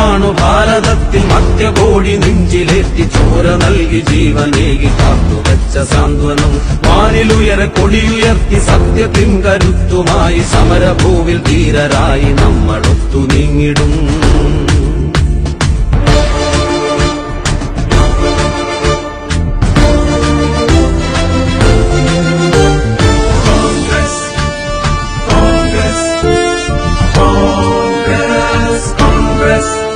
വീരനാണു ഭാരതത്തിൽ മധ്യകോടി നെഞ്ചിലേറ്റി ചോര നൽകി ജീവനേകി കാത്തുവച്ച സാന്ത്വനം. വാനിലുയര കൊടിയുയർത്തി സത്യത്തിൻ കരുത്തുമായി സമരഭൂവിൽ ധീരരായി നമ്മളൊത്തു നീങ്ങിടും. Congress,